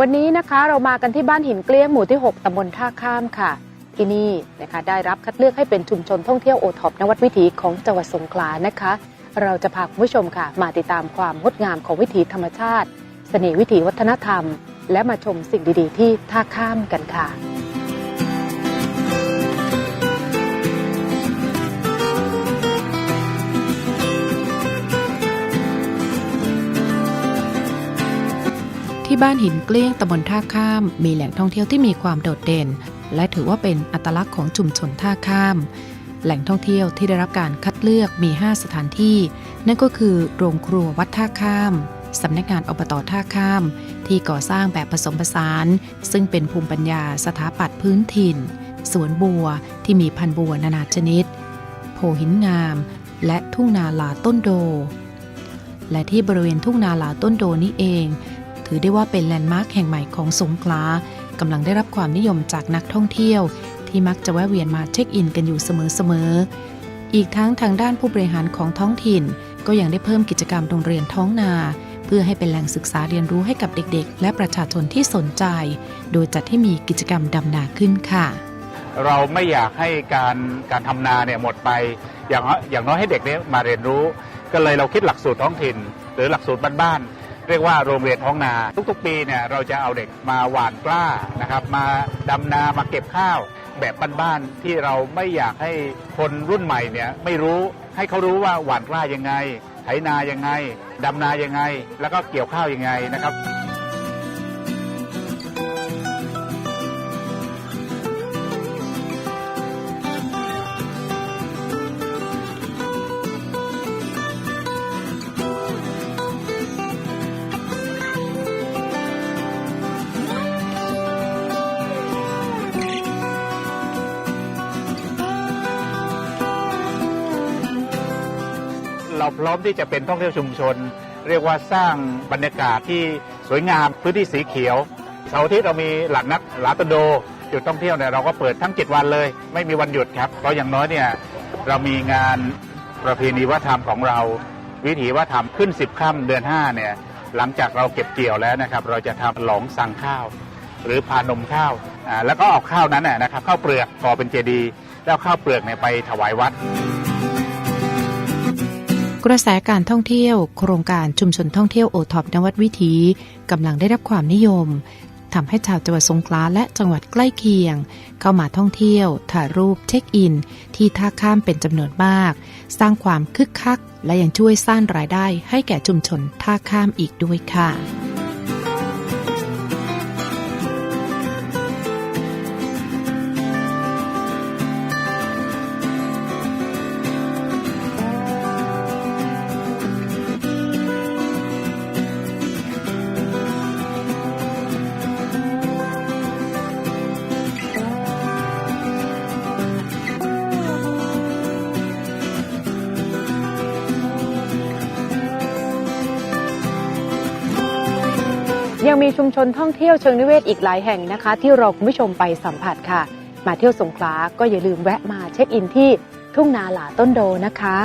วันนี้นะคะเรามากันที่บ้านหินเกลี้ยงหมู่ที่ 6ตำบลท่าข้ามค่ะ ที่นี่นะคะได้รับคัดเลือกให้เป็นชุมชนท่องเที่ยวโอท็อปนวัดวิถีของจังหวัดสงขลานะคะ เราจะพาคุณผู้ชมค่ะ มาติดตามความงดงามของวิถีธรรมชาติ เสน่ห์วิถีวัฒนธรรม และมาชมสิ่งดีๆ ที่ท่าข้ามกันค่ะ ที่บ้านหินเกลี้ยงตำบลท่าข้าม มีแหล่งท่องเที่ยวที่มีความโดดเด่น และถือว่าเป็นอัตลักษณ์ของชุมชนท่าข้าม แหล่งท่องเที่ยวที่ได้รับการคัดเลือกมี 5 สถานที่ นั่นก็คือโรงครัววัดท่าข้ามสำนักงานอบตท่าข้าม ที่ก่อสร้างแบบผสมผสาน ซึ่งเป็นภูมิปัญญาสถาปัตย์พื้นถิ่น สวนบัวที่มีพันบัวนานาชนิด โพหินงาม และทุ่งนาลาต้นโด และที่บริเวณทุ่งนาลาต้นโดนี้เอง ถือได้ว่าเป็นแลนด์มาร์คแห่งใหม่ของสงขลากำลังได้รับความนิยมจากนักท่องเที่ยว ที่มักจะแวะเวียนมาเช็คอินกันอยู่เสมอๆ อีกทั้งทางด้านผู้บริหารของท้องถิ่น ก็ยังได้เพิ่มกิจกรรมโรงเรียนท้องนา เพื่อให้เป็นแหล่งศึกษาเรียนรู้ให้กับเด็กๆ และประชาชนที่สนใจ โดยจัดให้มีกิจกรรมดำนาขึ้นค่ะเราไม่อยากให้การการทำนาเนี่ยหมดไป อย่างน้อย่างน้อยให้เด็กเนี่ยมาเรียนรู้ ก็เลยเราคิดหลักสูตรท้องถิ่น หรือหลักสูตรบ้านๆ เรียกว่าโรงเรียนท้องนา ทุกๆ ปีเนี่ยเราจะเอาเด็กมาหว่านกล้านะครับ มาดำนามาเก็บข้าว แบบบ้านๆที่เราไม่อยากให้คนรุ่นใหม่เนี่ยไม่รู้ให้เขารู้ว่าหว่านกล้ายังไงไถนายังไงดำนายังไง แล้วก็เกี่ยวข้าวยังไงนะครับ เราพร้อมที่จะเป็นท่องเที่ยวชุมชน เรียกว่าสร้างบรรยากาศที่สวยงามพื้นที่สีเขียวเสาร์อาทิตย์เรามีหลักนักหลาตะโดจุดท่องเที่ยวเนี่ยเราก็เปิดทั้ง 7 วันเลย ไม่มีวันหยุดครับ เพราะอย่างน้อยเนี่ยเรามีงานประเพณีวัฒนธรรมของเรา วิถีวัฒนธรรมขึ้น 10ค่ำเดือน5เนี่ยหลังจากเราเก็บเกี่ยวแล้วนะครับ เราจะทำหลองสั่งข้าว หรือพานมข้าวอ่าแล้วก็เอาข้าวนั้นน่ะนะครับข้าวเปลือกก่อเป็นเจดีย์แล้วข้าวเปลือกเนี่ยไปถวายวัด กระแสการท่องเที่ยว โครงการชุมชนท่องเที่ยวโอท็อปนวัดวิถีกำลังได้รับความนิยมทำให้ชาวจังหวัดสงขลาและจังหวัดใกล้เคียง เข้ามาท่องเที่ยว ถ่ายรูปเช็คอิน ที่ท่าข้ามเป็นจำนวนมาก สร้างความคึกคัก และยังช่วยสร้างรายได้ให้แก่ชุมชนท่าข้ามอีกด้วยค่ะ ยังมีชุมชนท่องเที่ยวเชิงนิเวศอีกหลายแห่งนะคะ ที่เราคุณผู้ชมไปสัมผัสค่ะ มาเที่ยวสงขลาก็อย่าลืมแวะมาเช็คอินที่ทุ่งนาหลาต้นโดนะคะ